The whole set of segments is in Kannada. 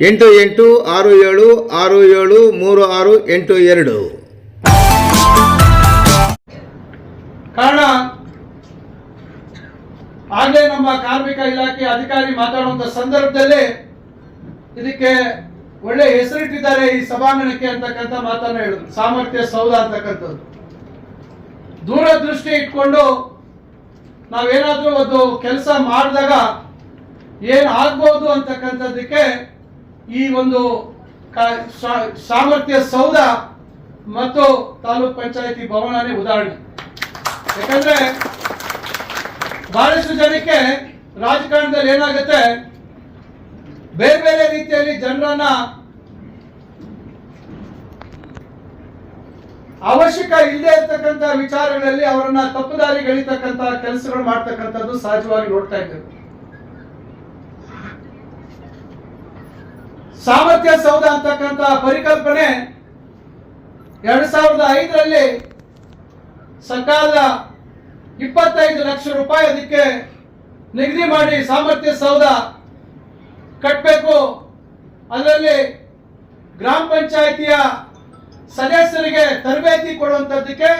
ಎಂಟು ಎಂಟು ಆರು ಏಳು ಆರು ಏಳು ಮೂರು ಆರು ಎಂಟು ಎರಡು. ಕಾರಣ, ಆಗಲೇ ನಮ್ಮ ಕಾರ್ಮಿಕ ಇಲಾಖೆ ಅಧಿಕಾರಿ ಮಾತಾಡುವಂತ ಸಂದರ್ಭದಲ್ಲೇ ಇದಕ್ಕೆ ಒಳ್ಳೆ ಹೆಸರಿಟ್ಟಿದ್ದಾರೆ ಈ ಸಭಾಂಗಣಕ್ಕೆ ಅಂತಕ್ಕಂಥ ಮಾತನ್ನ ಹೇಳಿದ್ರು. ಸಾಮರ್ಥ್ಯ ಸೌಧ ಅಂತಕ್ಕಂಥದ್ದು. ದೂರದೃಷ್ಟಿ ಇಟ್ಕೊಂಡು ನಾವೇನಾದ್ರೂ ಒಂದು ಕೆಲಸ ಮಾಡಿದಾಗ ಏನ್ ಆಗ್ಬೋದು ಅಂತಕ್ಕಂಥದ್ದಕ್ಕೆ ಈ ಒಂದು ಸಾಮರ್ಥ್ಯ ಸೌಧ ಮತ್ತು ತಾಲೂಕ್ ಪಂಚಾಯತಿ ಭವನನೇ ಉದಾಹರಣೆ. ಯಾಕಂದ್ರೆ ಬಹಳಷ್ಟು ಜನಕ್ಕೆ ರಾಜಕಾರಣದಲ್ಲಿ ಏನಾಗುತ್ತೆ? ಬೇರೆ ಬೇರೆ ರೀತಿಯಲ್ಲಿ ಜನರನ್ನ ಅವಶ್ಯಕ ಇಲ್ಲದೆ ಇರ್ತಕ್ಕಂಥ ವಿಚಾರಗಳಲ್ಲಿ ಅವರನ್ನ ತಪ್ಪುದಾರಿ ಎಳಿತಕ್ಕಂಥ ಕೆಲಸಗಳು ಮಾಡ್ತಕ್ಕಂಥದ್ದು ಸಹಜವಾಗಿ ನೋಡ್ತಾ ಇದ್ದೇವೆ. ಸಾಮರ್ಥ್ಯ ಸೌಧ ಅಂತಕ್ಕಂಥ ಪರಿಕಲ್ಪನೆ ಎರಡು ಸಾವಿರದ ಐದರಲ್ಲಿ ಸರ್ಕಾರದ ಇಪ್ಪತ್ತೈದು ಲಕ್ಷ ರೂಪಾಯಿ ಅದಕ್ಕೆ ನಿಗದಿ ಮಾಡಿ ಸಾಮರ್ಥ್ಯ ಸೌಧ ಕಟ್ಟಬೇಕು ಅದರಲ್ಲಿ ಗ್ರಾಮ ಪಂಚಾಯಿತಿಯ ಸದಸ್ಯರಿಗೆ ತರಬೇತಿ ಕೊಡುವಂಥದ್ದಕ್ಕೆ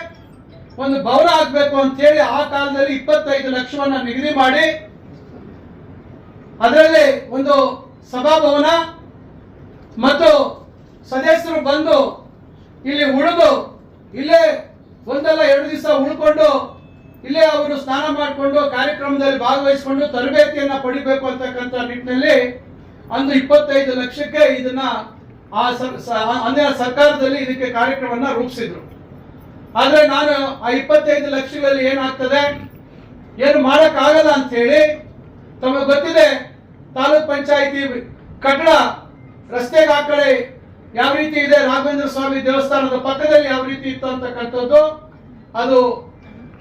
ಒಂದು ಭವನ ಆಗಬೇಕು ಅಂತ ಹೇಳಿ ಆ ಕಾಲದಲ್ಲಿ ಇಪ್ಪತ್ತೈದು ಲಕ್ಷವನ್ನು ನಿಗದಿ ಮಾಡಿ, ಅದರಲ್ಲಿ ಒಂದು ಸಭಾಭವನ ಮತ್ತು ಸದಸ್ಯರು ಬಂದು ಇಲ್ಲಿ ಉಳಿದು, ಇಲ್ಲೇ ಒಂದಲ್ಲ ಎರಡು ದಿವಸ ಉಳ್ಕೊಂಡು ಇಲ್ಲೇ ಅವರು ಸ್ನಾನ ಮಾಡಿಕೊಂಡು ಕಾರ್ಯಕ್ರಮದಲ್ಲಿ ಭಾಗವಹಿಸಿಕೊಂಡು ತರಬೇತಿಯನ್ನು ಪಡಿಬೇಕು ಅಂತಕ್ಕಂಥ ನಿಟ್ಟಿನಲ್ಲಿ ಅಂದು ಇಪ್ಪತ್ತೈದು ಲಕ್ಷಕ್ಕೆ ಇದನ್ನ ಆ ಅಂದ್ರೆ ಸರ್ಕಾರದಲ್ಲಿ ಇದಕ್ಕೆ ಕಾರ್ಯಕ್ರಮವನ್ನ ರೂಪಿಸಿದ್ರು. ಆದರೆ ನಾನು ಆ ಇಪ್ಪತ್ತೈದು ಲಕ್ಷಗಳಲ್ಲಿ ಏನಾಗ್ತದೆ? ಏನು ಮಾಡೋಕ್ಕಾಗಲ್ಲ ಅಂತ ಹೇಳಿ ತಮಗೆ ಗೊತ್ತಿದೆ, ತಾಲೂಕ್ ಪಂಚಾಯಿತಿ ಕಟ್ಟಡ ರಸ್ತೆಗೆ ಆ ಯಾವ ರೀತಿ ಇದೆ ರಾಘವೇಂದ್ರ ಸ್ವಾಮಿ ದೇವಸ್ಥಾನದ ಪಕ್ಕದಲ್ಲಿ ಯಾವ ರೀತಿ ಇತ್ತು ಅಂತಕ್ಕಂಥದ್ದು, ಅದು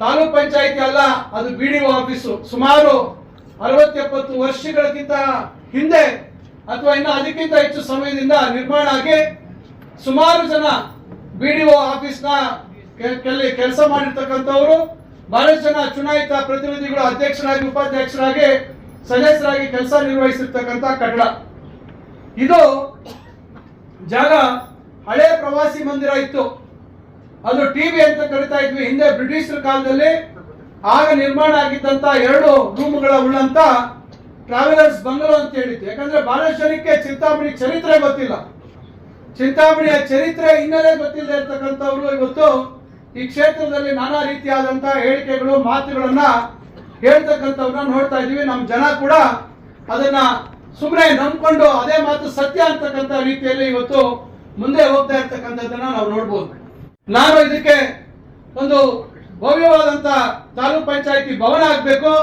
ತಾಲೂಕ್ ಪಂಚಾಯಿತಿ ಅಲ್ಲ, ಅದು ಬಿ ಡಿ ಆಫೀಸು. ಸುಮಾರು ಅರವತ್ತೆಪ್ಪತ್ತು ವರ್ಷಗಳಿಗಿಂತ ಹಿಂದೆ ಅಥವಾ ಇನ್ನು ಅದಕ್ಕಿಂತ ಹೆಚ್ಚು ಸಮಯದಿಂದ ನಿರ್ಮಾಣ ಆಗಿ ಸುಮಾರು ಜನ ಬಿ ಡಿ ಆಫೀಸ್ನ ಕೆಲಸ ಮಾಡಿರ್ತಕ್ಕಂಥವರು, ಬಹಳಷ್ಟು ಜನ ಚುನಾಯಿತ ಪ್ರತಿನಿಧಿಗಳು ಅಧ್ಯಕ್ಷರಾಗಿ, ಉಪಾಧ್ಯಕ್ಷರಾಗಿ, ಸದಸ್ಯರಾಗಿ ಕೆಲಸ ನಿರ್ವಹಿಸಿರ್ತಕ್ಕಂಥ ಕಟ್ಟಡ. ಇದು ಜಾಗ ಹಳೆ ಪ್ರವಾಸಿ ಮಂದಿರ ಇತ್ತು. ಅದು ಟಿವಿ ಅಂತ ಕರಿತಾ ಇದ್ವಿ. ಹಿಂದೆ ಬ್ರಿಟಿಷರ ಕಾಲದಲ್ಲಿ ಆಗ ನಿರ್ಮಾಣ ಆಗಿದ್ದಂತ ಎರಡು ರೂಮ್ಗಳ ಉಳ್ಳಂತ ಟ್ರಾವೆಲರ್ಸ್ ಬಂಗಲೋ ಅಂತ ಹೇಳಿತ್ತು ಯಾಕಂದ್ರೆ ಬಾಲೇಶ್ವರಕ್ಕೆ ಚಿಂತಾಮಣಿ ಚರಿತ್ರೆ ಗೊತ್ತಿಲ್ಲ. ಚಿಂತಾಮಣಿಯ ಚರಿತ್ರೆ ಹಿನ್ನೆಲೆ ಗೊತ್ತಿಲ್ಲದೆ ಇರ್ತಕ್ಕಂಥವ್ರು ಇವತ್ತು ಈ ಕ್ಷೇತ್ರದಲ್ಲಿ ನಾನಾ ರೀತಿಯಾದಂತ ಹೇಳಿಕೆಗಳು, ಮಾತುಗಳನ್ನ ಹೇಳ್ತಕ್ಕಂಥವ್ರನ್ನ ನೋಡ್ತಾ ಇದೀವಿ ನಮ್ಮ ಜನ ಕೂಡ ಅದನ್ನ ಸುಮ್ಮನೆ ನಂಬ್ಕೊಂಡು ಅದೇ ಮಾತು ಸತ್ಯ ಅಂತಕ್ಕಂಥ ರೀತಿಯಲ್ಲಿ ಇವತ್ತು ಮುಂದೆ ಹೋಗ್ತಾ ಇರ್ತಕ್ಕಂಥದ್ದನ್ನ ನಾವು ನೋಡ್ಬೋದು. ನಾನು ಇದಕ್ಕೆ ಒಂದು ಭವ್ಯವಾದಂತ ತಾಲೂಕ್ ಪಂಚಾಯತಿ ಭವನ ಆಗ್ಬೇಕು.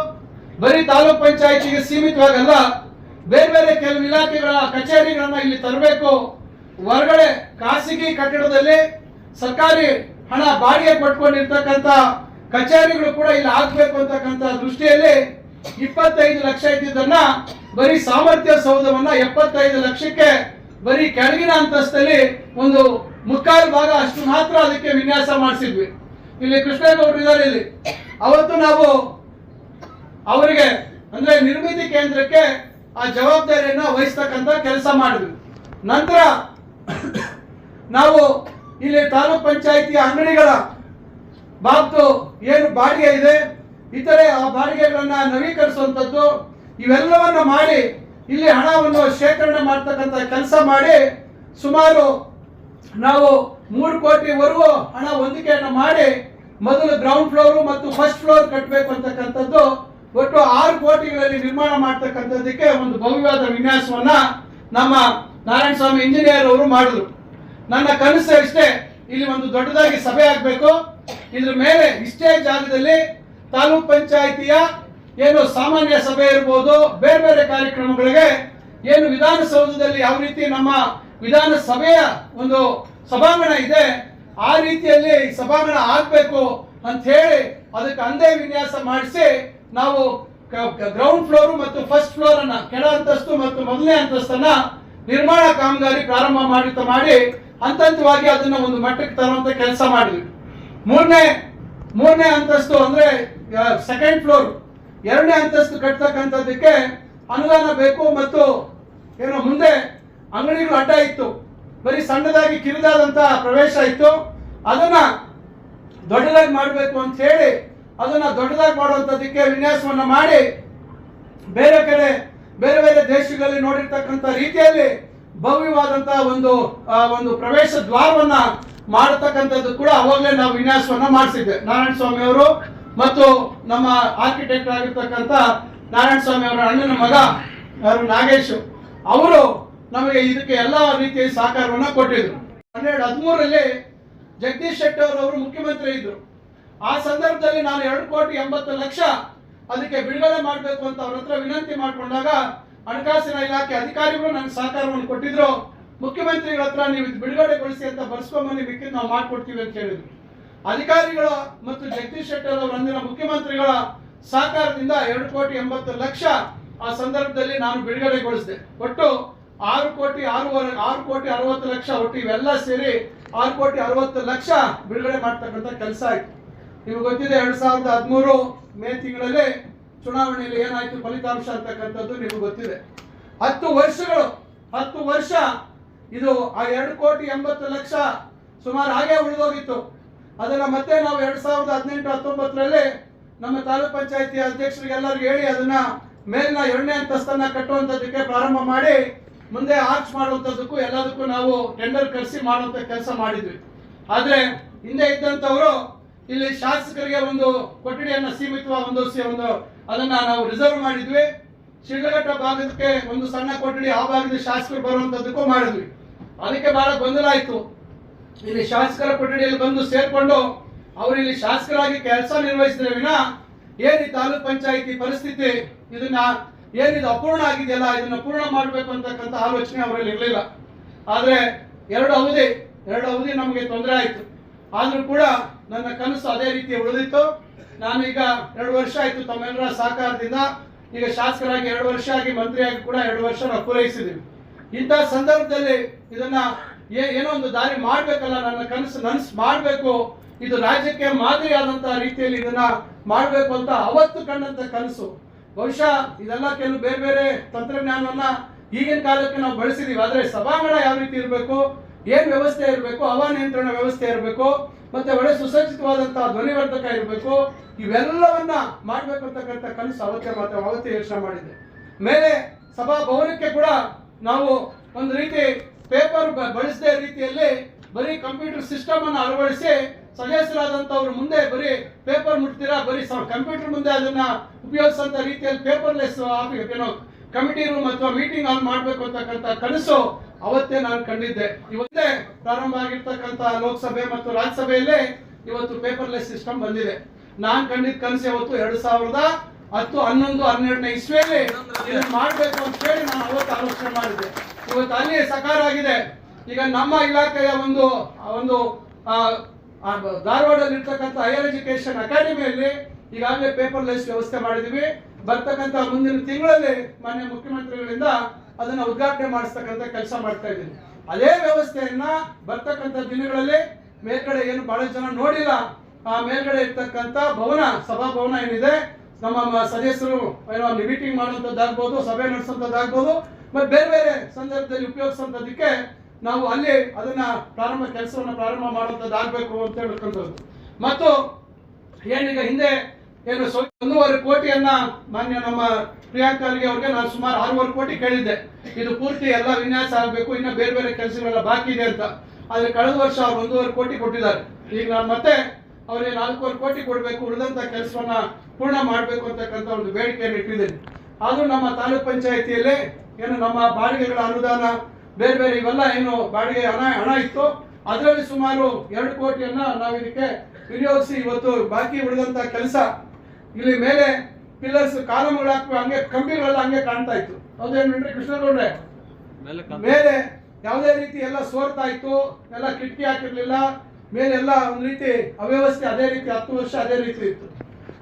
ಬರೀ ತಾಲೂಕ್ ಪಂಚಾಯತಿಗೆ ಸೀಮಿತವಾಗಲ್ಲ, ಬೇರೆ ಬೇರೆ ಕೆಲವು ಇಲಾಖೆಗಳ ಕಚೇರಿಗಳನ್ನ ಇಲ್ಲಿ ತರಬೇಕು. ಹೊರಗಡೆ ಖಾಸಗಿ ಕಟ್ಟಡದಲ್ಲಿ ಸರ್ಕಾರಿ ಹಣ ಬಾಡಿಗೆ ಪಟ್ಕೊಂಡಿರ್ತಕ್ಕಂಥ ಕಚೇರಿಗಳು ಕೂಡ ಇಲ್ಲಿ ಆಗ್ಬೇಕು ಅಂತಕ್ಕಂಥ ದೃಷ್ಟಿಯಲ್ಲಿ ಇಪ್ಪತ್ತೈದು ಲಕ್ಷ ಇದ್ದಿದ್ದನ್ನ ಬರೀ ಸಾಮರ್ಥ್ಯ ಸೌಧವನ್ನ ಎಪ್ಪತ್ತೈದು ಲಕ್ಷಕ್ಕೆ ಬರೀ ಕೆಳಗಿನ ಅಂತಸ್ತಲ್ಲಿ ಒಂದು ಮುಕ್ಕಾಲು ಭಾಗ ಅಷ್ಟು ಮಾತ್ರ ಅದಕ್ಕೆ ವಿನ್ಯಾಸ ಮಾಡಿಸಿದ್ವಿ. ಇಲ್ಲಿ ಕೃಷ್ಣೇಗೌಡರು ಇದ್ದಾರೆ ಇಲ್ಲಿ. ಅವತ್ತು ನಾವು ಅವರಿಗೆ ಅಂದ್ರೆ ನಿರ್ಮಿತಿ ಕೇಂದ್ರಕ್ಕೆ ಆ ಜವಾಬ್ದಾರಿಯನ್ನ ವಹಿಸ್ತಕ್ಕಂತ ಕೆಲಸ ಮಾಡಿದ್ವಿ. ನಂತರ ನಾವು ಇಲ್ಲಿ ತಾಲೂಕ್ ಪಂಚಾಯಿತಿಯ ಅಂಗಡಿಗಳ ಬಾಬ್ತು ಏನು ಬಾಡಿಗೆ ಇದೆ, ಇತರೆ ಆ ಬಾಡಿಗೆಗಳನ್ನ ನವೀಕರಿಸುವಂಥದ್ದು ಇವೆಲ್ಲವನ್ನ ಮಾಡಿ ಇಲ್ಲಿ ಹಣವನ್ನು ಶೇಖರಣೆ ಮಾಡ್ತಕ್ಕಂಥ ಕೆಲಸ ಮಾಡಿ ಸುಮಾರು ನಾವು ಮೂರು ಕೋಟಿವರೆಗೂ ಹಣ ಹೊಂದಿಕೆಯನ್ನು ಮಾಡಿ ಮೊದಲು ಗ್ರೌಂಡ್ ಫ್ಲೋರ್ ಮತ್ತು ಫಸ್ಟ್ ಫ್ಲೋರ್ ಕಟ್ಟಬೇಕು ಅಂತಕ್ಕಂಥದ್ದು. ಒಟ್ಟು ಆರು ಕೋಟಿಗಳಲ್ಲಿ ನಿರ್ಮಾಣ ಮಾಡ್ತಕ್ಕಂಥದ್ದಕ್ಕೆ ಒಂದು ಭವ್ಯವಾದ ವಿನ್ಯಾಸವನ್ನ ನಮ್ಮ ನಾರಾಯಣ ಸ್ವಾಮಿ ಇಂಜಿನಿಯರ್ ಅವರು ಮಾಡಿದ್ರು. ನನ್ನ ಕನಸು ಇಷ್ಟೇ ಇಲ್ಲಿ ಒಂದು ದೊಡ್ಡದಾಗಿ ಸಭೆ ಆಗಬೇಕು. ಇದ್ರ ಮೇಲೆ ಇಷ್ಟೇ ಜಾಗದಲ್ಲಿ ತಾಲೂಕ್ ಪಂಚಾಯಿತಿಯ ಏನು ಸಾಮಾನ್ಯ ಸಭೆ ಇರ್ಬೋದು, ಬೇರೆ ಬೇರೆ ಕಾರ್ಯಕ್ರಮಗಳಿಗೆ ಏನು ವಿಧಾನಸೌಧದಲ್ಲಿ ಯಾವ ರೀತಿ ನಮ್ಮ ವಿಧಾನಸಭೆಯ ಒಂದು ಸಭಾಂಗಣ ಇದೆ, ಆ ರೀತಿಯಲ್ಲಿ ಸಭಾಂಗಣ ಆಗ್ಬೇಕು ಅಂತ ಹೇಳಿ ಅದಕ್ಕೆ ಅಂದೇ ವಿನ್ಯಾಸ ಮಾಡಿಸಿ ನಾವು ಗ್ರೌಂಡ್ ಫ್ಲೋರ್ ಮತ್ತು ಫಸ್ಟ್ ಫ್ಲೋರ್ ಅನ್ನ ಕೆಳ ಅಂತಸ್ತು ಮತ್ತು ಮೊದಲನೇ ಅಂತಸ್ತನ್ನ ನಿರ್ಮಾಣ ಕಾಮಗಾರಿ ಪ್ರಾರಂಭ ಮಾಡಿ ಮಾಡಿ ಹಂತ ಹಂತವಾಗಿ ಅದನ್ನ ಒಂದು ಮಟ್ಟಕ್ಕೆ ತರುವಂತ ಕೆಲಸ ಮಾಡಿದ್ವಿ. ಮೂರನೇ ಮೂರನೇ ಅಂತಸ್ತು ಅಂದ್ರೆ ಸೆಕೆಂಡ್ ಫ್ಲೋರ್ ಎರಡನೇ ಅಂತಸ್ತು ಕಟ್ತಕ್ಕಂಥದ್ದಕ್ಕೆ ಅನುದಾನ ಬೇಕು ಮತ್ತು ಏನೋ ಮುಂದೆ ಅಂಗಡಿಗಳು ಅಡ್ಡ ಇತ್ತು. ಬರೀ ಸಣ್ಣದಾಗಿ ಕಿರಿದಾದಂತಹ ಪ್ರವೇಶ ಇತ್ತು. ಅದನ್ನ ದೊಡ್ಡದಾಗಿ ಮಾಡಬೇಕು ಅಂತ ಹೇಳಿ ಅದನ್ನ ದೊಡ್ಡದಾಗಿ ಮಾಡುವಂಥದ್ದಕ್ಕೆ ವಿನ್ಯಾಸವನ್ನು ಮಾಡಿ ಬೇರೆ ಕಡೆ, ಬೇರೆ ಬೇರೆ ದೇಶಗಳಲ್ಲಿ ನೋಡಿರ್ತಕ್ಕಂಥ ರೀತಿಯಲ್ಲಿ ಭವ್ಯವಾದಂತಹ ಒಂದು ಒಂದು ಪ್ರವೇಶ ದ್ವಾರವನ್ನ ಮಾಡತಕ್ಕಂಥದ್ದು ಕೂಡ ಅವಾಗಲೇ ನಾವು ವಿನ್ಯಾಸವನ್ನ ಮಾಡಿಸಿದ್ದೆ. ನಾರಾಯಣ ಸ್ವಾಮಿ ಅವರು ಮತ್ತು ನಮ್ಮ ಆರ್ಕಿಟೆಕ್ಟ್ ಆಗಿರ್ತಕ್ಕಂಥ ನಾರಾಯಣ ಸ್ವಾಮಿ ಅವರ ಅಣ್ಣನ ಮಗ ನಾಗೇಶ್, ಅವರು ನಮಗೆ ಇದಕ್ಕೆ ಎಲ್ಲ ರೀತಿಯ ಸಹಕಾರವನ್ನು ಕೊಟ್ಟಿದ್ರು. ಹನ್ನೆರಡು ಹದಿಮೂರರಲ್ಲಿ ಜಗದೀಶ್ ಶೆಟ್ಟಿ ಅವರು ಮುಖ್ಯಮಂತ್ರಿ ಇದ್ರು. ಆ ಸಂದರ್ಭದಲ್ಲಿ ನಾನು ಎರಡು ಕೋಟಿ ಎಂಬತ್ತು ಲಕ್ಷ ಅದಕ್ಕೆ ಬಿಡುಗಡೆ ಮಾಡಬೇಕು ಅಂತ ಅವ್ರ ಹತ್ರ ವಿನಂತಿ ಮಾಡಿಕೊಂಡಾಗ ಹಣಕಾಸಿನ ಇಲಾಖೆ ಅಧಿಕಾರಿಗಳು ನನಗೆ ಸಹಕಾರವನ್ನು ಕೊಟ್ಟಿದ್ರು. ಮುಖ್ಯಮಂತ್ರಿಗಳ ಹತ್ರ ನೀವು ಬಿಡುಗಡೆಗೊಳಿಸಿ ಅಂತ ಬರ್ಸ್ಕೊಂಬನ್ನಿ, ಮಿಕ್ಕಿದ್ ನಾವು ಮಾಡ್ಕೊಡ್ತೀವಿ ಅಂತ ಹೇಳಿದ್ರು. ಅಧಿಕಾರಿಗಳ ಮತ್ತು ಜಗದೀಶ್ ಶೆಟ್ಟರ್ ಅವರ ಅಂದಿನ ಮುಖ್ಯಮಂತ್ರಿಗಳ ಸಹಕಾರದಿಂದ ಎರಡು ಕೋಟಿ ಎಂಬತ್ತು ಲಕ್ಷ ಆ ಸಂದರ್ಭದಲ್ಲಿ ನಾನು ಬಿಡುಗಡೆಗೊಳಿಸಿದೆ. ಒಟ್ಟು ಆರು ಕೋಟಿ ಆರೂವರೆ, ಆರು ಕೋಟಿ ಅರವತ್ತು ಲಕ್ಷ ಒಟ್ಟು ಇವೆಲ್ಲ ಸೇರಿ ಆರು ಕೋಟಿ ಅರವತ್ತು ಲಕ್ಷ ಬಿಡುಗಡೆ ಮಾಡ್ತಕ್ಕಂಥ ಕೆಲಸ ಆಯ್ತು. ನಿಮಗೆ ಗೊತ್ತಿದೆ ಎರಡ್ ಸಾವಿರದ ಹದಿಮೂರು ಮೇ ತಿಂಗಳಲ್ಲಿ ಚುನಾವಣೆಯಲ್ಲಿ ಏನಾಯ್ತು ಫಲಿತಾಂಶ ಅಂತಕ್ಕಂಥದ್ದು ನಿಮಗೆ ಗೊತ್ತಿದೆ. ಹತ್ತು ವರ್ಷಗಳು, ಹತ್ತು ವರ್ಷ ಇದು ಆ ಎರಡು ಕೋಟಿ ಎಂಬತ್ತು ಲಕ್ಷ ಸುಮಾರು ಹಾಗೆ ಉಳಿದೋಗಿತ್ತು. ಅದನ್ನ ಮತ್ತೆ ನಾವು ಎರಡ್ ಸಾವಿರದ ಹದಿನೆಂಟು, ಹತ್ತೊಂಬತ್ತರಲ್ಲಿ ನಮ್ಮ ತಾಲೂಕ್ ಪಂಚಾಯತಿ ಅಧ್ಯಕ್ಷರಿಗೆ ಎಲ್ಲರಿಗೂ ಹೇಳಿ ಅದನ್ನ ಮೇಲಿನ ಎರಡನೇ ಅಂತಸ್ತನ್ನ ಕಟ್ಟುವಂತದಕ್ಕೆ ಪ್ರಾರಂಭ ಮಾಡಿ ಮುಂದೆ ಆರ್ಚ್ ಮಾಡುವಂತದಕ್ಕೂ ಎಲ್ಲದಕ್ಕೂ ನಾವು ಟೆಂಡರ್ ಕರೆಸಿ ಮಾಡುವಂತ ಕೆಲಸ ಮಾಡಿದ್ವಿ. ಆದ್ರೆ ಹಿಂದೆ ಇದ್ದಂಥವರು ಇಲ್ಲಿ ಶಾಸಕರಿಗೆ ಒಂದು ಕೊಠಡಿಯನ್ನ ಸೀಮಿತವಾದ ಒಂದು ಒಂದು ಅದನ್ನ ನಾವು ರಿಸರ್ವ್ ಮಾಡಿದ್ವಿ. ಶಿಡ್ಲಘಟ್ಟ ಭಾಗಕ್ಕೆ ಒಂದು ಸಣ್ಣ ಕೊಠಡಿ ಆ ಭಾಗದ ಶಾಸಕರು ಬರುವಂಥದ್ದಕ್ಕೂ ಮಾಡಿದ್ವಿ. ಅದಕ್ಕೆ ಬಹಳ ಗೊಂದಲ ಆಯ್ತು. ಇಲ್ಲಿ ಶಾಸಕರ ಕೊಠಡಿಯಲ್ಲಿ ಬಂದು ಸೇರ್ಕೊಂಡು ಅವರು ಇಲ್ಲಿ ಶಾಸಕರಾಗಿ ಕೆಲಸ ನಿರ್ವಹಿಸಿದ್ರೆ ವಿನ ಏನ್ ಈ ತಾಲೂಕ್ ಪಂಚಾಯತಿ ಪರಿಸ್ಥಿತಿ? ಇದನ್ನ ಏನಿದು ಅಪೂರ್ಣ ಆಗಿದೆಯಲ್ಲ? ಇದನ್ನ ಪೂರ್ಣ ಮಾಡಬೇಕು ಅಂತಕ್ಕಂಥ ಆಲೋಚನೆ ಅವರಲ್ಲಿ ಇರಲಿಲ್ಲ. ಆದ್ರೆ ಎರಡು ಅವಧಿ ಎರಡು ಅವಧಿ ನಮಗೆ ತೊಂದರೆ ಆಯ್ತು. ಆದ್ರೂ ಕೂಡ ನನ್ನ ಕನಸು ಅದೇ ರೀತಿ ಉಳಿದಿತ್ತು. ನಾನೀಗ ಎರಡು ವರ್ಷ ಆಯ್ತು ತಮ್ಮೆಲ್ಲರ ಸಹಕಾರದಿಂದ. ಈಗ ಶಾಸಕರಾಗಿ ಎರಡು ವರ್ಷ ಆಗಿ, ಮಂತ್ರಿಯಾಗಿ ಕೂಡ ಎರಡು ವರ್ಷ ನಾವು ಪೂರೈಸಿದ್ದೀವಿ ಇಂಥ ಸಂದರ್ಭದಲ್ಲಿ ಇದನ್ನ ಏನೋ ಒಂದು ದಾರಿ ಮಾಡ್ಬೇಕಲ್ಲ, ನನ್ನ ಕನಸು ನನ್ಸ್ ಮಾಡಬೇಕು. ಇದು ರಾಜ್ಯಕ್ಕೆ ಮಾದರಿಯಾದಂತಹ ರೀತಿಯಲ್ಲಿ ಇದನ್ನ ಮಾಡಬೇಕು ಅಂತ ಅವತ್ತು ಕಂಡಂತ ಕನಸು. ಬಹುಶಃ ಇದೆಲ್ಲ ಕೆಲವು ಬೇರೆ ಬೇರೆ ತಂತ್ರಜ್ಞಾನವನ್ನ ಈಗಿನ ಕಾಲಕ್ಕೆ ನಾವು ಬಳಸಿದೀವಿ. ಆದರೆ ಸಭಾಂಗಣ ಯಾವ ರೀತಿ ಇರಬೇಕು, ಏನ್ ವ್ಯವಸ್ಥೆ ಇರಬೇಕು ಹವಾನಿಯಂತ್ರಣ ವ್ಯವಸ್ಥೆ ಇರಬೇಕು, ಮತ್ತೆ ಒಳ್ಳೆ ಸುಸಜ್ಜಿತವಾದಂತಹ ಧ್ವನಿವರ್ಧಕ ಇರಬೇಕು, ಇವೆಲ್ಲವನ್ನ ಮಾಡ್ಬೇಕು ಅಂತಕ್ಕಂಥ ಕನಸು ಅವತ್ತೇ ಮಾತ್ರ, ಅವತ್ತೇ ಯೋಚನೆ ಮಾಡಿದೆ ಮೇಲೆ ಸಭಾ ಭವನಕ್ಕೆ ಕೂಡ ನಾವು ಒಂದು ರೀತಿ ಪೇಪರ್ ಬಳಸದೆ ರೀತಿಯಲ್ಲಿ ಬರೀ ಕಂಪ್ಯೂಟರ್ ಸಿಸ್ಟಮ್ ಅನ್ನು ಅಳವಡಿಸಿ ಸದಸ್ಯರಾದಂತವ್ರು ಮುಂದೆ ಬರೀ ಪೇಪರ್ ಮುಟ್ತೀರಾ? ಬರೀ ಕಂಪ್ಯೂಟರ್ ಮುಂದೆ ಅದನ್ನ ಉಪಯೋಗಿಸಂತ ರೀತಿಯಲ್ಲಿ ಪೇಪರ್ಲೆಸ್ ಏನೋ ಕಮಿಟಿ ರೂಮ್ ಅಥವಾ ಮೀಟಿಂಗ್ ಆನ್ ಮಾಡಬೇಕು ಅಂತಕ್ಕಂಥ ಕನಸು ಅವತ್ತೇ ನಾನು ಕಂಡಿದ್ದೆ. ಇವತ್ತೇ ಪ್ರಾರಂಭ ಆಗಿರ್ತಕ್ಕಂಥ ಲೋಕಸಭೆ ಮತ್ತು ರಾಜ್ಯಸಭೆಯಲ್ಲೇ ಇವತ್ತು ಪೇಪರ್ಲೆಸ್ ಸಿಸ್ಟಮ್ ಬಂದಿದೆ. ನಾನ್ ಕಂಡಿದ್ದ ಕನಸು ಇವತ್ತು ಎರಡು ಸಾವಿರದ ಹತ್ತು, ಹನ್ನೊಂದು, ಹನ್ನೆರಡನೇ ಇಸ್ವಿಯಲ್ಲಿ ಮಾಡಬೇಕು ಮಾಡ್ಬೇಕು ಅಂತ ಹೇಳಿ ನಾನು ಅವತ್ತು ಆಲೋಚನೆ ಮಾಡಿದ್ದೆ. ಇವತ್ತು ಅಲ್ಲಿ ಸಕಾರ ಆಗಿದೆ. ಈಗ ನಮ್ಮ ಇಲಾಖೆಯ ಒಂದು ಒಂದು ಧಾರವಾಡದಲ್ಲಿ ಇರ್ತಕ್ಕಂಥ ಹೈಯರ್ ಎಜುಕೇಶನ್ ಅಕಾಡೆಮಿಯಲ್ಲಿ ಈಗಾಗಲೇ ಪೇಪರ್ ಲೆಸ್ ವ್ಯವಸ್ಥೆ ಮಾಡಿದೀವಿ ಬರ್ತಕ್ಕಂಥ ಮುಂದಿನ ತಿಂಗಳಲ್ಲಿ ಮಾನ್ಯ ಮುಖ್ಯಮಂತ್ರಿಗಳಿಂದ ಅದನ್ನ ಉದ್ಘಾಟನೆ ಮಾಡಿಸ್ತಕ್ಕಂಥ ಕೆಲಸ ಮಾಡ್ತಾ ಇದ್ದೀನಿ ಅದೇ ವ್ಯವಸ್ಥೆಯನ್ನ ಬರ್ತಕ್ಕಂಥ ದಿನಗಳಲ್ಲಿ ಮೇಲ್ಗಡೆ ಏನು ಬಹಳ ಜನ ನೋಡಿಲ್ಲ. ಆ ಮೇಲ್ಗಡೆ ಇರ್ತಕ್ಕಂಥ ಭವನ, ಸಭಾಭವನ ಏನಿದೆ ನಮ್ಮ ಸದಸ್ಯರು ಏನೋ ಮೀಟಿಂಗ್ ಮಾಡುವಂಥದ್ದಾಗ್ಬೋದು, ಸಭೆ ನಡೆಸುವಂಥದ್ದಾಗ್ಬೋದು, ಮತ್ತೆ ಬೇರೆ ಬೇರೆ ಸಂದರ್ಭದಲ್ಲಿ ಉಪಯೋಗಿಸುವಂಥದ್ದಕ್ಕೆ ನಾವು ಅಲ್ಲಿ ಅದನ್ನ ಪ್ರಾರಂಭ ಕೆಲಸವನ್ನು ಪ್ರಾರಂಭ ಮಾಡುವಂಥದ್ದಾಗಬೇಕು ಅಂತ ಹೇಳ್ಕೊಂಡು ಮತ್ತು ಏನೀಗ ಹಿಂದೆ ಏನು ಒಂದೂವರೆ ಕೋಟಿಯನ್ನ ಮಾನ್ಯ ನಮ್ಮ ಪ್ರಿಯಾಂಕರ್ಗೆ ಅವ್ರಿಗೆ ನಾನು ಸುಮಾರು ಆರೂವರೆ ಕೋಟಿ ಕೇಳಿದ್ದೆ. ಇದು ಪೂರ್ತಿ ಎಲ್ಲ ವಿನ್ಯಾಸ ಆಗಬೇಕು, ಇನ್ನು ಬೇರೆ ಬೇರೆ ಕೆಲಸಗಳೆಲ್ಲ ಬಾಕಿ ಇದೆ ಅಂತ. ಆದ್ರೆ ಕಳೆದ ವರ್ಷ ಅವ್ರು ಒಂದೂವರೆ ಕೋಟಿ ಕೊಟ್ಟಿದ್ದಾರೆ. ಈಗ ನಾನು ಮತ್ತೆ ಅವರಿಗೆ ನಾಲ್ಕೂವರೆ ಕೋಟಿ ಕೊಡಬೇಕು ಉಳಿದಂತ ಕೆಲಸವನ್ನ ಪೂರ್ಣ ಮಾಡಬೇಕು ಅಂತಕ್ಕಂಥ ಒಂದು ಬೇಡಿಕೆಯನ್ನು ಇಟ್ಟಿದ್ದೇನೆ. ಆದರೂ ನಮ್ಮ ತಾಲೂಕ್ ಪಂಚಾಯತಿಯಲ್ಲಿ ಏನು ನಮ್ಮ ಬಾಡಿಗೆಗಳ ಅನುದಾನ ಬೇರೆ ಬೇರೆ ಇವೆಲ್ಲ ಏನು ಬಾಡಿಗೆ ಹಣ ಹಣ ಇತ್ತು. ಅದರಲ್ಲಿ ಸುಮಾರು ಎರಡು ಕೋಟಿಯನ್ನ ನಾವು ಇದಕ್ಕೆ ವಿನಿಯೋಗಿಸಿ ಇವತ್ತು ಬಾಕಿ ಉಳಿದಂತ ಕೆಲಸ. ಇಲ್ಲಿ ಮೇಲೆ ಪಿಲ್ಲರ್ಸ್ ಕಾಲಮ್ಗಳು ಹಾಕುವ ಹಂಗೆ ಕಂಬಿಗಳೆಲ್ಲ ಹಂಗೆ ಕಾಣ್ತಾ ಇತ್ತು. ಹೌದೇನ್ರಿ ಕೃಷ್ಣಗೌಡ್ರೆ? ಮೇಲೆ ಯಾವುದೇ ರೀತಿ ಎಲ್ಲ ಸೋರ್ತಾ ಇತ್ತು ಎಲ್ಲ ಕಿಟಕಿ ಹಾಕಿರ್ಲಿಲ್ಲ ಮೇಲೆ ಒಂದು ರೀತಿ ಅವ್ಯವಸ್ಥೆ ಅದೇ ರೀತಿ ಹತ್ತು ವರ್ಷ ಅದೇ ರೀತಿ ಇತ್ತು.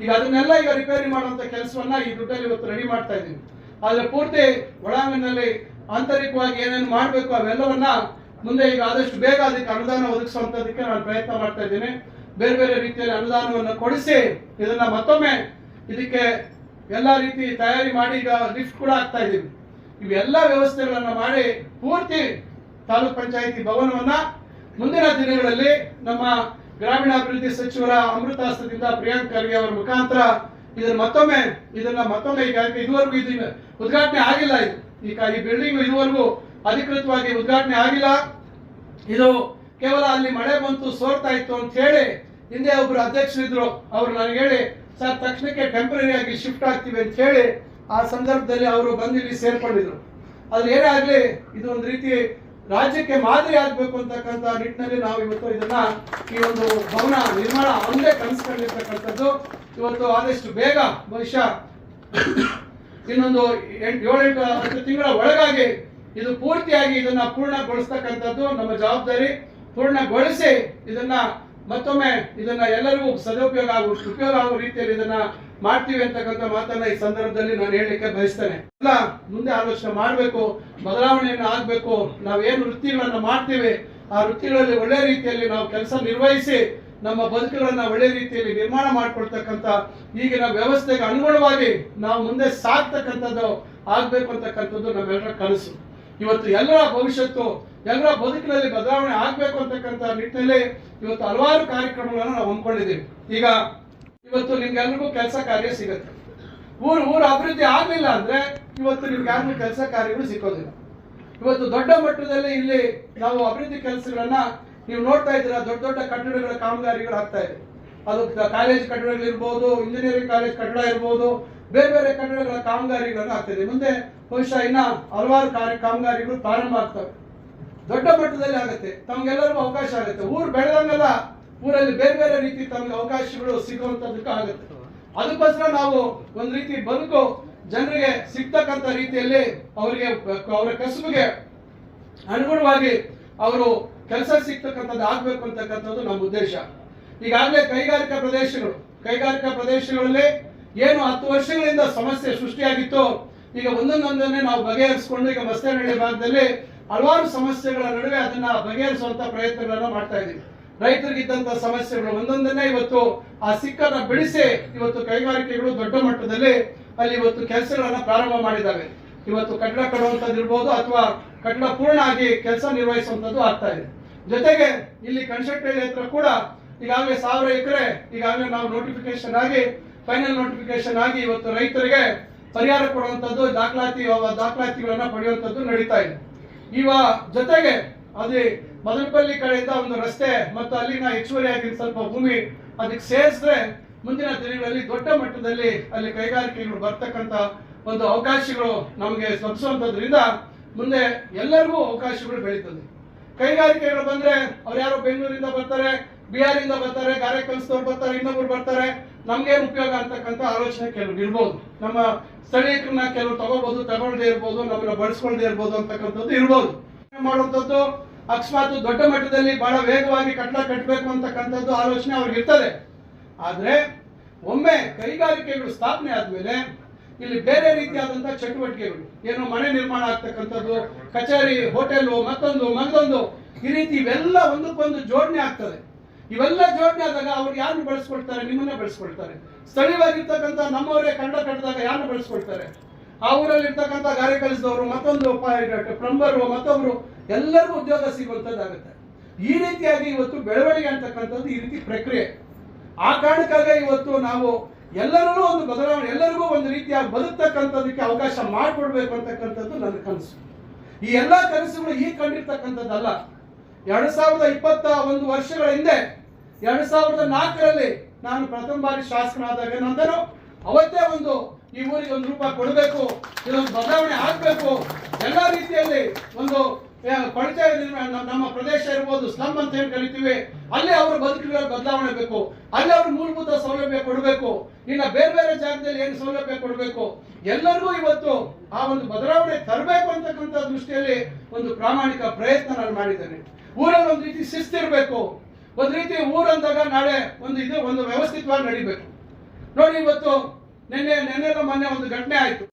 ಈಗ ಅದನ್ನೆಲ್ಲ ಈಗ ರಿಪೇರಿ ಮಾಡುವಂತ ಕೆಲಸವನ್ನ ಈ ದುಡ್ಡಲ್ಲಿ ಇವತ್ತು ರೆಡಿ ಮಾಡ್ತಾ ಇದ್ದೀವಿ. ಆದ್ರೆ ಪೂರ್ತಿ ಒಳಾಂಗಣದಲ್ಲಿ ಆಂತರಿಕವಾಗಿ ಏನೇನು ಮಾಡಬೇಕು ಅವೆಲ್ಲವನ್ನ ಮುಂದೆ ಈಗ ಆದಷ್ಟು ಬೇಗ ಅದಕ್ಕೆ ಅನುದಾನ ಒದಗಿಸುವಂತದಕ್ಕೆ ನಾನು ಪ್ರಯತ್ನ ಮಾಡ್ತಾ ಇದ್ದೀನಿ. ಬೇರೆ ಬೇರೆ ರೀತಿಯಲ್ಲಿ ಅನುದಾನವನ್ನು ಕೊಡಿಸಿ ಇದನ್ನ ಮತ್ತೊಮ್ಮೆ ಇದಕ್ಕೆ ಎಲ್ಲಾ ರೀತಿ ತಯಾರಿ ಮಾಡಿ ಈಗ ಲಿಫ್ಟ್ ಕೂಡ ಆಗ್ತಾ ಇದ್ದೀವಿ. ಇವೆಲ್ಲ ವ್ಯವಸ್ಥೆಗಳನ್ನ ಮಾಡಿ ಪೂರ್ತಿ ತಾಲೂಕ್ ಪಂಚಾಯಿತಿ ಭವನವನ್ನ ಮುಂದಿನ ದಿನಗಳಲ್ಲಿ ನಮ್ಮ ಗ್ರಾಮೀಣಾಭಿವೃದ್ಧಿ ಸಚಿವರ ಅಮೃತಾಸ್ತ್ರದಿಂದ ಪ್ರಿಯಾಂಕ್ ಖರ್ಗೆ ಅವರ ಮುಖಾಂತರ ಇದನ್ನ ಮತ್ತೊಮ್ಮೆ ಇದನ್ನ ಮತ್ತೊಮ್ಮೆ ಈಗ ಇದುವರೆಗೂ ಇದು ಉದ್ಘಾಟನೆ ಆಗಿಲ್ಲ ಇದು. ಈಗ ಈ ಬಿಲ್ಡಿಂಗ್ ಇದುವರೆಗೂ ಅಧಿಕೃತವಾಗಿ ಉದ್ಘಾಟನೆ ಆಗಿಲ್ಲ. ಇದು ಕೇವಲ ಅಲ್ಲಿ ಮಳೆ ಬಂತು, ಸೋರ್ತಾ ಇತ್ತು ಅಂತ ಹೇಳಿ ಹಿಂದೆ ಒಬ್ರು ಅಧ್ಯಕ್ಷರಿದ್ರು ಅವರು ನನಗೆ ಹೇಳಿ, ಸರ್, ತಕ್ಷಣಕ್ಕೆ ಟೆಂಪರರಿ ಆಗಿ ಶಿಫ್ಟ್ ಆಗ್ತೀವಿ ಅಂತ ಹೇಳಿ ಆ ಸಂದರ್ಭದಲ್ಲಿ ಅವರು ಬಂದು ಇಲ್ಲಿ ಸೇರ್ಕೊಂಡಿದ್ರು. ಆದ್ರೆ ಏನೇ ಆಗ್ಲಿ, ಇದು ಒಂದು ರೀತಿ ರಾಜ್ಯಕ್ಕೆ ಮಾದರಿ ಆಗ್ಬೇಕು ಅಂತಕ್ಕಂಥ ನಿಟ್ಟಿನಲ್ಲಿ ನಾವು ಇವತ್ತು ಇದನ್ನ ಈ ಒಂದು ಭವನ ನಿರ್ಮಾಣ ಒಂದೇ ಕನಸ್ಕೊಂಡಿರ್ತಕ್ಕಂಥದ್ದು ಇವತ್ತು ಆದಷ್ಟು ಬೇಗ ಬಹುಶಃ ಇನ್ನೊಂದು ಎಂಟು, ಏಳೆಂಟು, ಹತ್ತು ತಿಂಗಳ ಒಳಗಾಗಿ ಇದು ಪೂರ್ತಿಯಾಗಿ ಇದನ್ನ ಪೂರ್ಣಗೊಳಿಸ್ತಕ್ಕಂಥದ್ದು ನಮ್ಮ ಜವಾಬ್ದಾರಿ. ಪೂರ್ಣಗೊಳಿಸಿ ಇದನ್ನ ಮತ್ತೊಮ್ಮೆ ಇದನ್ನ ಎಲ್ಲರಿಗೂ ಸದುಪಯೋಗ ಆಗುವ ಉಪಯೋಗ ಆಗುವ ರೀತಿಯಲ್ಲಿ ಇದನ್ನ ಮಾಡ್ತೀವಿ ಅಂತಕ್ಕಂಥ ಮಾತನ್ನ ಈ ಸಂದರ್ಭದಲ್ಲಿ ನಾನು ಹೇಳಲಿಕ್ಕೆ ಬಯಸ್ತೇನೆ. ಅಲ್ಲ ಮುಂದೆ ಆಲೋಚನೆ ಮಾಡಬೇಕು, ಬದಲಾವಣೆಯನ್ನು ಆಗ್ಬೇಕು ನಾವೇನು ವೃತ್ತಿಗಳನ್ನು ಮಾಡ್ತೀವಿ, ಆ ವೃತ್ತಿಗಳಲ್ಲಿ ಒಳ್ಳೆ ರೀತಿಯಲ್ಲಿ ನಾವು ಕೆಲಸ ನಿರ್ವಹಿಸಿ, ನಮ್ಮ ಬದುಕುಗಳನ್ನ ಒಳ್ಳೆ ರೀತಿಯಲ್ಲಿ ನಿರ್ಮಾಣ ಮಾಡ್ಕೊಳ್ತಕ್ಕಂತ ಈಗಿನ ವ್ಯವಸ್ಥೆಗೆ ಅನುಗುಣವಾಗಿ ನಾವು ಮುಂದೆ ಸಾಕ್ತಕ್ಕಂಥದ್ದು ಆಗ್ಬೇಕು ಅಂತಕ್ಕಂಥದ್ದು ನಮ್ಮೆಲ್ಲರ ಕನಸು. ಇವತ್ತು ಎಲ್ಲರ ಭವಿಷ್ಯತ್ತು, ಎಲ್ಲರ ಬದುಕಿನಲ್ಲಿ ಬದಲಾವಣೆ ಆಗ್ಬೇಕು ಅಂತಕ್ಕಂಥ ನಿಟ್ಟಿನಲ್ಲಿ ಇವತ್ತು ಹಲವಾರು ಕಾರ್ಯಕ್ರಮಗಳನ್ನು ನಾವು ಹಮ್ಮಿಕೊಂಡಿದ್ದೀವಿ. ಈಗ ಇವತ್ತು ನಿಮ್ಗೆಲ್ರಿಗೂ ಕೆಲಸ ಕಾರ್ಯ ಸಿಗುತ್ತೆ. ಊರು ಊರು ಅಭಿವೃದ್ಧಿ ಆಗ್ಲಿಲ್ಲ ಅಂದ್ರೆ ಇವತ್ತು ನಿಮ್ಗೆ ಕೆಲಸ ಕಾರ್ಯಗಳು ಸಿಕ್ಕೋದಿಲ್ಲ. ಇವತ್ತು ದೊಡ್ಡ ಮಟ್ಟದಲ್ಲಿ ಇಲ್ಲಿ ನಾವು ಅಭಿವೃದ್ಧಿ ಕೆಲಸಗಳನ್ನ ನೀವು ನೋಡ್ತಾ ಇದ್ದೀರಾ, ದೊಡ್ಡ ದೊಡ್ಡ ಕಟ್ಟಡಗಳ ಕಾಮಗಾರಿಗಳು ಆಗ್ತಾ ಇದೆ. ಅದು ಕಾಲೇಜ್ ಕಟ್ಟಡಗಳಿರ್ಬೋದು ಇಂಜಿನಿಯರಿಂಗ್ ಕಾಲೇಜ್ ಕಟ್ಟಡ ಇರ್ಬೋದು, ಬೇರೆ ಬೇರೆ ಕಟ್ಟಡಗಳ ಕಾಮಗಾರಿಗಳೆಲ್ಲ ಆಗ್ತಾ ಇದೆ. ಮುಂದೆ ಬಹುಶಃ ಇನ್ನ ಹಲವಾರು ಕಾರ್ಯ ಕಾಮಗಾರಿಗಳು ಪ್ರಾರಂಭ ಆಗ್ತವೆ. ದೊಡ್ಡ ಮಟ್ಟದಲ್ಲಿ ಆಗುತ್ತೆ. ತಮ್ಗೆಲ್ಲರಿಗೂ ಅವಕಾಶ ಆಗುತ್ತೆ. ಊರು ಬೆಳೆದಂಗೆಲ್ಲ ಊರಲ್ಲಿ ಬೇರೆ ಬೇರೆ ರೀತಿ ತಮಗೆ ಅವಕಾಶಗಳು ಸಿಗುವಂತದಕ್ಕೆ ಆಗುತ್ತೆ. ಅದಕ್ಕೋಸ್ಕರ ನಾವು ಒಂದ್ ರೀತಿ ಬದುಕು ಜನರಿಗೆ ಸಿಗ್ತಕ್ಕಂತ ರೀತಿಯಲ್ಲಿ ಅವರಿಗೆ, ಅವರ ಕಸುಬಿಗೆ ಅನುಗುಣವಾಗಿ ಅವರು ಕೆಲಸ ಸಿಗ್ತಕ್ಕಂಥದ್ದು ಆಗ್ಬೇಕು ಅಂತಕ್ಕಂಥದ್ದು ನಮ್ಮ ಉದ್ದೇಶ. ಈಗಾಗಲೇ ಕೈಗಾರಿಕಾ ಪ್ರದೇಶಗಳು, ಕೈಗಾರಿಕಾ ಪ್ರದೇಶಗಳಲ್ಲಿ ಏನು ಹತ್ತು ವರ್ಷಗಳಿಂದ ಸಮಸ್ಯೆ ಸೃಷ್ಟಿಯಾಗಿತ್ತು, ಈಗ ಒಂದೊಂದೊಂದನ್ನೇ ನಾವು ಬಗೆಹರಿಸಿಕೊಂಡು ಈಗ ಮಸ್ತೇನಹಳ್ಳಿ ಭಾಗದಲ್ಲಿ ಹಲವಾರು ಸಮಸ್ಯೆಗಳ ನಡುವೆ ಅದನ್ನ ಬಗೆಹರಿಸುವಂತ ಪ್ರಯತ್ನಗಳನ್ನ ಮಾಡ್ತಾ ಇದ್ದೀವಿ. ರೈತರಿಗಿದ್ದಂತ ಸಮಸ್ಯೆಗಳು ಒಂದೊಂದನ್ನೇ ಇವತ್ತು ಆ ಸಿಕ್ಕನ್ನ ಬಿಡಿಸಿ ಇವತ್ತು ಕೈಗಾರಿಕೆಗಳು ದೊಡ್ಡ ಮಟ್ಟದಲ್ಲಿ ಅಲ್ಲಿ ಇವತ್ತು ಕೆಲಸಗಳನ್ನ ಪ್ರಾರಂಭ ಮಾಡಿದ್ದಾವೆ. ಇವತ್ತು ಕಟ್ಟಡ ಕಟ್ಟುವಂಥದ್ದು ಇರ್ಬೋದು ಅಥವಾ ಕಟ್ಟಡ ಪೂರ್ಣ ಆಗಿ ಕೆಲಸ ನಿರ್ವಹಿಸುವಂಥದ್ದು ಆಗ್ತಾ ಇದೆ. ಜೊತೆಗೆ ಇಲ್ಲಿ ಕನ್ಸ್ಟ್ರಕ್ಟೆಡ್ ಹತ್ರ ಕೂಡ ಈಗಾಗಲೇ ಸಾವಿರ ಎಕರೆ ಈಗಾಗಲೇ ನಾವು ನೋಟಿಫಿಕೇಶನ್ ಆಗಿ ಫೈನಲ್ ನೋಟಿಫಿಕೇಶನ್ ಆಗಿ ಇವತ್ತು ರೈತರಿಗೆ ಪರಿಹಾರ ಕೊಡುವಂಥದ್ದು, ದಾಖಲಾತಿ, ದಾಖಲಾತಿಗಳನ್ನ ಪಡೆಯುವಂಥದ್ದು ನಡೀತಾ ಇದೆ. ಇವ ಜೊತೆಗೆ ಅದೇ ಮದನಪಲ್ಲಿ ಕಡೆಯಿಂದ ಒಂದು ರಸ್ತೆ ಮತ್ತು ಅಲ್ಲಿನ ಹೆಚ್ಚುವರಿ ಆಗಿ ಸ್ವಲ್ಪ ಭೂಮಿ ಅದಕ್ಕೆ ಸೇರಿಸಿದ್ರೆ ಮುಂದಿನ ದಿನಗಳಲ್ಲಿ ದೊಡ್ಡ ಮಟ್ಟದಲ್ಲಿ ಅಲ್ಲಿ ಕೈಗಾರಿಕೆಗಳು ಬರ್ತಕ್ಕಂತ ಒಂದು ಅವಕಾಶಗಳು ನಮಗೆ ಲಭಿಸುವಂತದ್ರಿಂದ ಮುಂದೆ ಎಲ್ಲರಿಗೂ ಅವಕಾಶಗಳು ಬೆಳೀತದೆ. ಕೈಗಾರಿಕೆಗಳು ಬಂದ್ರೆ ಅವ್ರು ಯಾರೋ ಬೆಂಗಳೂರಿಂದ ಬರ್ತಾರೆ ಬಿಹಾರಿಂದ ಬರ್ತಾರೆ ಗಾರೆ ಕೆಲಸದವ್ರು ಬರ್ತಾರೆ, ಇನ್ನೊಬ್ರು ಬರ್ತಾರೆ ನಮಗೆ ಉಪಯೋಗ ಅಂತಕ್ಕಂಥ ಆಲೋಚನೆ ಕೆಲವ್ರು ಇರ್ಬೋದು. ನಮ್ಮ ಸ್ಥಳೀಯರನ್ನ ಕೆಲವರು ತಗೋಬಹುದು ತಗೊಳ್ದೇ ಇರ್ಬೋದು, ನಮ್ಮನ್ನ ಬಳಸ್ಕೊಳ್ದೇ ಇರ್ಬೋದು ಅಂತಕ್ಕಂಥದ್ದು ಇರ್ಬೋದು. ಮಾಡುವಂಥದ್ದು ಅಕಸ್ಮಾತ್ ದೊಡ್ಡ ಮಟ್ಟದಲ್ಲಿ ಬಹಳ ವೇಗವಾಗಿ ಕಟ್ಟಡ ಕಟ್ಟಬೇಕು ಅಂತಕ್ಕಂಥದ್ದು ಆಲೋಚನೆ ಅವ್ರಿಗೆ ಇರ್ತದೆ. ಆದರೆ ಒಮ್ಮೆ ಕೈಗಾರಿಕೆಗಳು ಸ್ಥಾಪನೆ ಆದಮೇಲೆ ಇಲ್ಲಿ ಬೇರೆ ರೀತಿಯಾದಂಥ ಚಟುವಟಿಕೆಗಳು, ಏನು ಮನೆ ನಿರ್ಮಾಣ ಆಗ್ತಕ್ಕಂಥದ್ದು, ಕಚೇರಿ, ಹೋಟೆಲು, ಮತ್ತೊಂದು ಮಗದೊಂದು ಈ ರೀತಿ ಇವೆಲ್ಲ ಒಂದಕ್ಕೊಂದು ಜೋಡಣೆ ಆಗ್ತದೆ. ಇವೆಲ್ಲ ಜೋಡಣೆ ಆದಾಗ ಅವ್ರು ಯಾರು ಬಳಸ್ಕೊಳ್ತಾರೆ? ನಿಮ್ಮನ್ನೇ ಬಳಸ್ಕೊಳ್ತಾರೆ. ಸ್ಥಳೀಯವಾಗಿರ್ತಕ್ಕಂಥ ನಮ್ಮವರೇ ಕಂಡ ಕಟ್ಟಿದಾಗ ಯಾರು ಬಳಸ್ಕೊಳ್ತಾರೆ? ಆ ಊರಲ್ಲಿ ಇರ್ತಕ್ಕಂಥ ಗಾರೆ ಕೆಲಸದವರು ಮತ್ತೊಂದು ಪ್ಲಂಬರು, ಮತ್ತೊಬ್ರು ಎಲ್ಲರಿಗೂ ಉದ್ಯೋಗ ಸಿಗುವಂಥದ್ದಾಗುತ್ತೆ ಈ ರೀತಿಯಾಗಿ ಇವತ್ತು ಬೆಳವಣಿಗೆ ಅಂತಕ್ಕಂಥದ್ದು ಈ ರೀತಿ ಪ್ರಕ್ರಿಯೆ. ಆ ಕಾರಣಕ್ಕಾಗಿ ಇವತ್ತು ನಾವು ಎಲ್ಲರಲ್ಲೂ ಒಂದು ಬದಲಾವಣೆ, ಎಲ್ಲರಿಗೂ ಒಂದು ರೀತಿಯಾಗಿ ಬದುಕ್ತಕ್ಕಂಥದಕ್ಕೆ ಅವಕಾಶ ಮಾಡಿಕೊಡ್ಬೇಕು ಅಂತಕ್ಕಂಥದ್ದು ನನ್ನ ಕನಸು. ಈ ಎಲ್ಲ ಕನಸುಗಳು ಈ ಕಂಡಿರ್ತಕ್ಕಂಥದ್ದಲ್ಲ. ಎರಡು ಸಾವಿರದ ಇಪ್ಪತ್ತ ಒಂದು ವರ್ಷಗಳ ಹಿಂದೆ, ಎರಡು ಸಾವಿರದ ನಾಲ್ಕರಲ್ಲಿ ನಾನು ಪ್ರಥಮ ಬಾರಿ ಶಾಸಕನಾದಾಗ ನಂತರೂ ಅವತ್ತೇ ಒಂದು ಈ ಊರಿಗೆ ಒಂದು ರೂಪ ಕೊಡಬೇಕು, ಇದೊಂದು ಬದಲಾವಣೆ ಆಗಬೇಕು. ಎಲ್ಲ ರೀತಿಯಲ್ಲಿ ಒಂದು ಕೊಳಚೆ ನಮ್ಮ- ಪ್ರದೇಶ ಇರ್ಬೋದು ಸ್ಲಮ್ ಅಂತ ಹೇಳಿ ಕರಿತೀವಿ. ಅಲ್ಲೇ ಅವರು ಬದುಕಿರೋ ಬದಲಾವಣೆ ಬೇಕು. ಅಲ್ಲಿ ಅವ್ರ ಮೂಲಭೂತ ಸೌಲಭ್ಯ ಕೊಡಬೇಕು. ಇನ್ನ ಬೇರೆ ಬೇರೆ ಜಾಗದಲ್ಲಿ ಏನು ಸೌಲಭ್ಯ ಕೊಡಬೇಕು? ಎಲ್ಲರಿಗೂ ಇವತ್ತು ಆ ಒಂದು ಬದಲಾವಣೆ ತರಬೇಕು ಅಂತಕ್ಕಂಥ ದೃಷ್ಟಿಯಲ್ಲಿ ಒಂದು ಪ್ರಾಮಾಣಿಕ ಪ್ರಯತ್ನ ನಾನು ಮಾಡಿದ್ದೇನೆ. ಊರಲ್ಲಿ ಒಂದು ರೀತಿ ಶಿಸ್ತಿರ್ಬೇಕು ಒಂದು ರೀತಿ ಊರಂದಾಗ ನಾಳೆ ಒಂದು ಇದು, ಒಂದು ವ್ಯವಸ್ಥಿತವಾಗಿ ನಡಿಬೇಕು. ನೋಡಿ, ಇವತ್ತು ನಿನ್ನೆ, ನಿನ್ನೆಲ್ಲ ಮೊನ್ನೆ ಒಂದು ಘಟನೆ ಆಯ್ತು.